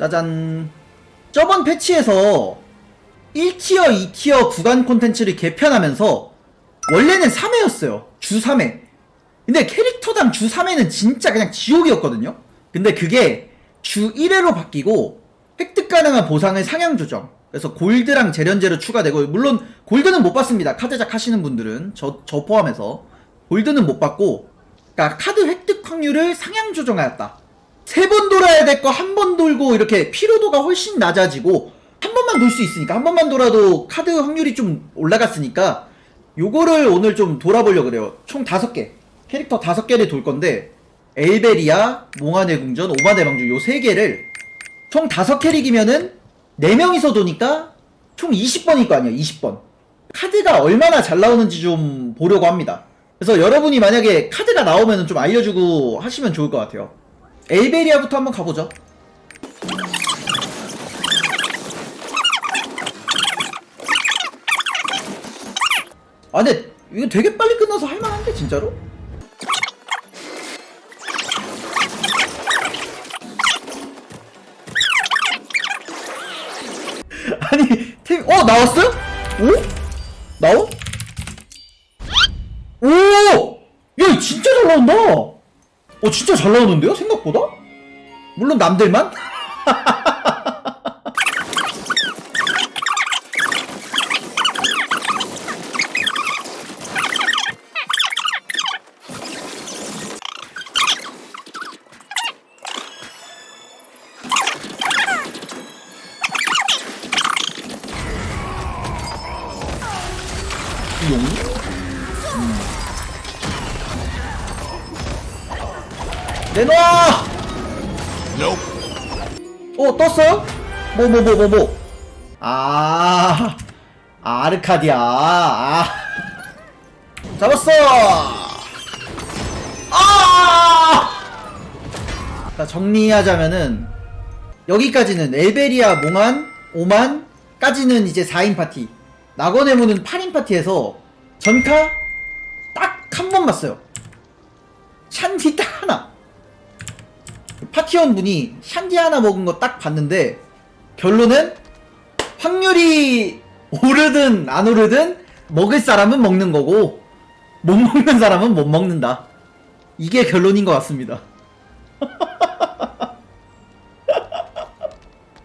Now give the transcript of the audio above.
짜잔. 저번 패치에서 1티어, 2티어 구간 콘텐츠를 개편하면서 원래는 3회였어요. 주 3회. 근데 캐릭터당 주 3회는 진짜 그냥 지옥이었거든요. 근데 그게 주 1회로 바뀌고 획득 가능한 보상을 상향 조정. 그래서 골드랑 재련제로 추가되고 물론 골드는 못 받습니다. 카드작 하시는 분들은 저, 저 포함해서 골드는 못 받고 그러니까 카드 획득 확률을 상향 조정하였다. 세 번 돌아야 될 거 한 번 돌고 이렇게 피로도가 훨씬 낮아지고 한 번만 돌 수 있으니까 한 번만 돌아도 카드 확률이 좀 올라갔으니까 요거를 오늘 좀 돌아보려고 그래요. 총 다섯 개 캐릭터 다섯 개를 돌 건데 엘베리아, 몽환의 궁전, 오마의 방주 요 세 개를 총 다섯 캐릭이면은 네 명이서 도니까 총 20번일 거 아니야 20번 카드가 얼마나 잘 나오는지 좀 보려고 합니다. 그래서 여러분이 만약에 카드가 나오면 좀 알려주고 하시면 좋을 것 같아요. 엘베리아부터 한번 가보죠. 아 근데 이거 되게 빨리 끝나서 할만한데 진짜로? 아니 팀.. 어 나왔어요? 오? 나오? 오! 야 진짜 잘 나온다! 어 진짜 잘 나오는데요? 생각보다? 물론 남들만? 용? 내놔! 어 떴어요? 뭐 뭐 뭐 뭐 뭐, 아 아르카디아. 아. 잡았어! 아! 자, 정리하자면은 여기까지는 엘베리아 몽환 오만 까지는 이제 4인 파티. 낙원의 문은 8인 파티에서 전카 딱 한 번 봤어요. 샨디 딱 하나 파티원 분이 샨디 하나 먹은 거 딱 봤는데 결론은 확률이 오르든 안 오르든 먹을 사람은 먹는 거고 못 먹는 사람은 못 먹는다. 이게 결론인 것 같습니다.